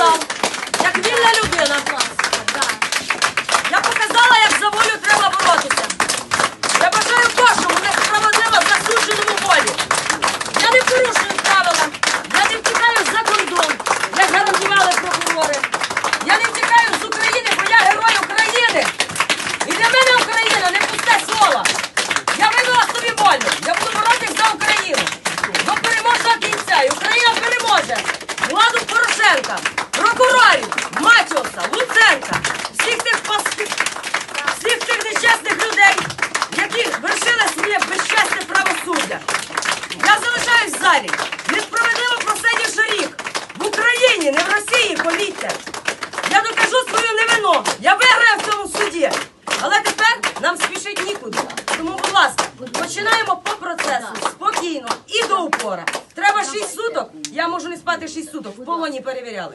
показав, як вільна людина. Я показала, як за волю треба боротися. Я бажаю кожному несправедливо засудженому волі. Я не порушую правила, я не втікаю за кордон, як гарантували прокурори. Я не втікаю з України, бо я герой України. І для мене Україна не пусте слово. Я винила собі волю. Я буду боротися за Україну. До переможного кінця. І Україна переможе. Владу Порошенка, залі. Несправедливо просидівши рік. В Україні, не в Росії, повіться. Я докажу свою невину. Я виграю в цьому суді. Але тепер нам спішить нікуди. Тому, будь ласка, починаємо по процесу спокійно і до упора. Треба шість суток. Я можу не спати шість суток. В полоні перевіряли.